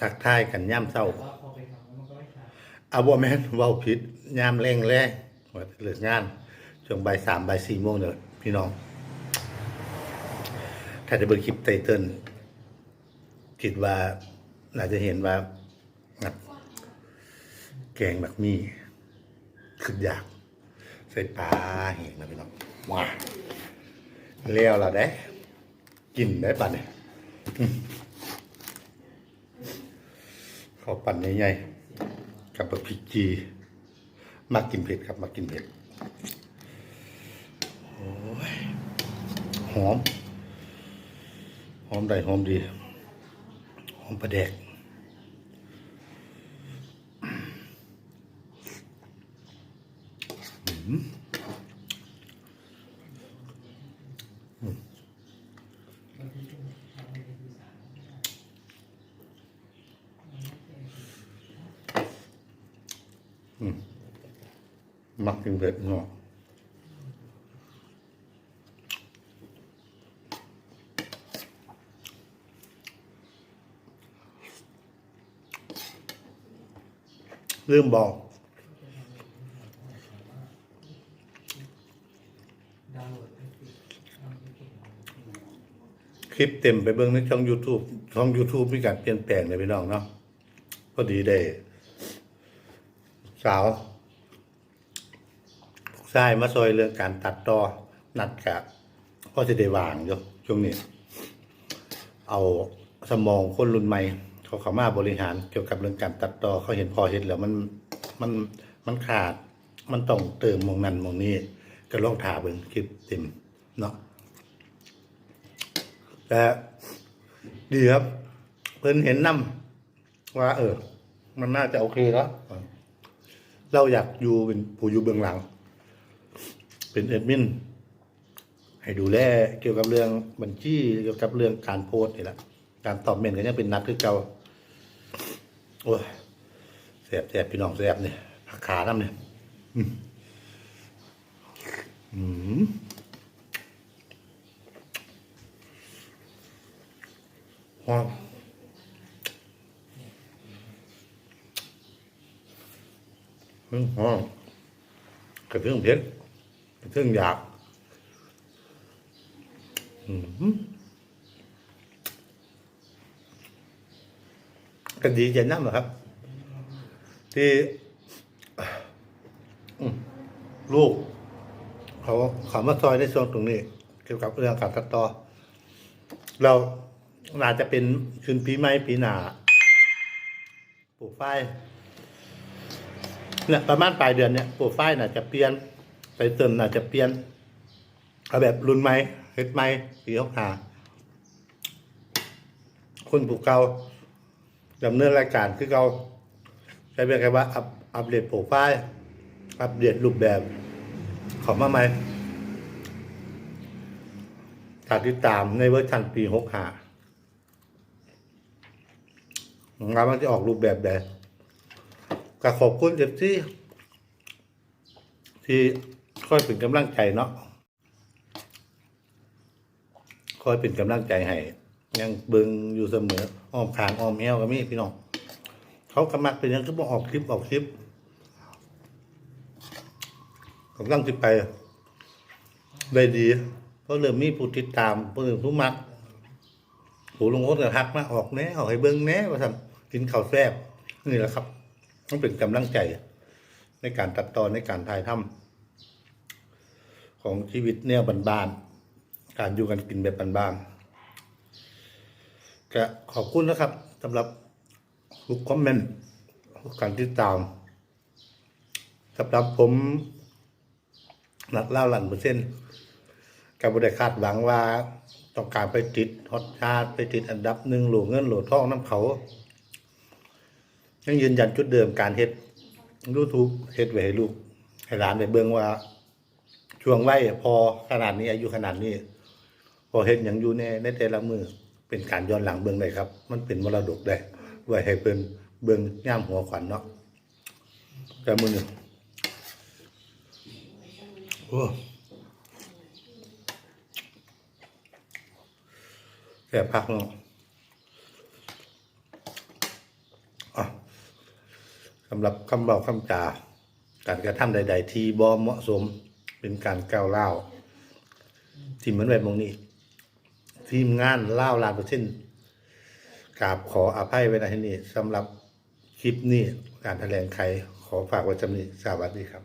ทักทายกันย่ำเศร้าว่าพอไปทำมันว่าบ่แม่นเว้าผิดย่ำแรงแรงว่าเลิกงานช่วงบ่ายสามบ่ายสี่โมงเด้อพี่น้อง ถ้าจะเบิ่งคลิปไตเติ้ลคิดว่าน่าจะเห็นว่าแกงแบบมีขึ้นอยาก ใส่ปลาเห็นนะพี่น้องว้าเลี้ยวและได้กินได้ปันเนี่ย อืมขอปั่นใหญ่ๆกับพริกจีมากินเผ็ดครับมากินเผ็ดโอ้ยหอม หอมได้หอมดี หอมประแดกมั กกินเผ็ดเนาะลืมบอกดาวน์โหลดให้ติดเอคลิปเต็มไปเบิ่งในช่อง YouTube ช่อง YouTube มีการเปลี่ยนแปลงเลยพี่น้องเนาะพอดีได้ สาวผู้ชายมาซอยเรื่องการตัดต่อนัดกับพ่อจะได้วางอยู่ช่วงนี้ เอาสมองคนรุ่นใหม่เขาเข้ามาบริหารเกี่ยวกับเรื่องการตัดต่อเขาเห็นพอเห็นแล้วมันมันมันขาด มันต้องเติมมองนั้นมองนี้ก็ลองถาเบิ่งคลิปเต็มเนาะแต่ดีครับ เพิ่นเห็นนำว่า เออ มันน่าจะโอเคแล้ว เราอยากอยู่เป็นผู้อยู่เบื้องหลัง เป็นเอดมินให้ดูแลเกี่ยวกับเรื่องบัญชีเกี่ยวกับเรื่องการโพสต์นี่แหละการตอบเมนก็ยังเป็นนักคือเก่าโอ้ยแสบแสบพี่น้องแสบเนี่ยผักขาน้ำเนี่ยอืมอืมหอม หอมหอมกระเทืองเผ็ดกระเทืองอยากอืมก็ดีใจน้ำเหรอครับ ที่ลูก เขาเขามาซอยในส่วนตรงนี้ เกี่ยวกับเรื่องการตัดต่อ เราน่าจจะเป็นคืนปีใหม่ปีหนาปลูกฝ้าย เนี่ยประมาณปลายเดือนเนี่ยโปลูกฝ้ายน่าจะเปลี่ยนไปเติมน่าจะเปลี่ยนเอาแบบรุ่นใหม่เฮ็ดใหม่ปีหกหาคนปลูกเก่าดำเนินรายการคือเก่าใช้เป็นไงว่าอัปอัปเดตปลูกฝ้ายอัปเดตรูปแบบของมาใหม่ติดตามในเวอร์ชันปีหกห้างานมันจะออกรูปแบบใด ก็ขอบคุณเอฟซีที่คอยเป็นกำลังใจเนาะคอยเป็นกำลังใจให้ยังเบิงอยู่เสมออ้อมขางอ้อมแอวก็มีพี่น้องเขากำลังเป็นยังก็บอกออกคลิปออกคลิปกำลังจะไปได้ดี เพราะเริ่มมีผู้ติดตามผู้อื่นผู้มักผู้ลงโทษกับทักมาออกแน่ออกให้เบิ้งแน่ว่าทำกินข้าวแซ่บนี่แหละครับ ต้องเป็นกำลังใจในการตัดต่อในการถ่ายทำของชีวิตแนวบ้านๆการอยู่กันกินแบบบานๆก็ขอบคุณนะครับสำหรับทุกคอมเมนต์ทุกการติดตามสำหรับผมนัดเล่าหลันเปอร์เซ็นต์กับบริคาดหวังว่าต้องการไปติดฮอตชาติไปติดอันดับหนึ่งหลวงเงินหลวงทองน้ำเขา ยังยืนยันจุดเดิมการเฮ็ดยูทูบเฮ็ดไว้ให้ลูกให้หลานได้เบิ่งว่า ช่วงวัยพอขนาดนี้อายุขนาดนี้ พอเฮ็ดอย่างอยู่ในในแต่ละมือเป็นการย้อนหลังเบิ่งได้ครับ มันเป็นมรดกได้ไว้ให้เพิ่นเบิ่งย่ามหัวขวัญเนาะแต่มือหนึ่งโอ้แสบพักเนาะ อะ สำหรับคำบอกคำจา การกระทำใด ๆ ที่บ่เหมาะสมเป็นการก้าวเล่าที่เหมือนแบบมงนี้ ทีมงานเล่าลานเปอร์เซ็นต์กราบขออภัยไว้ในที่นี้สำหรับคลิปนี้การแถลงไขขอฝากไว้จำนี้สวัสดีครับ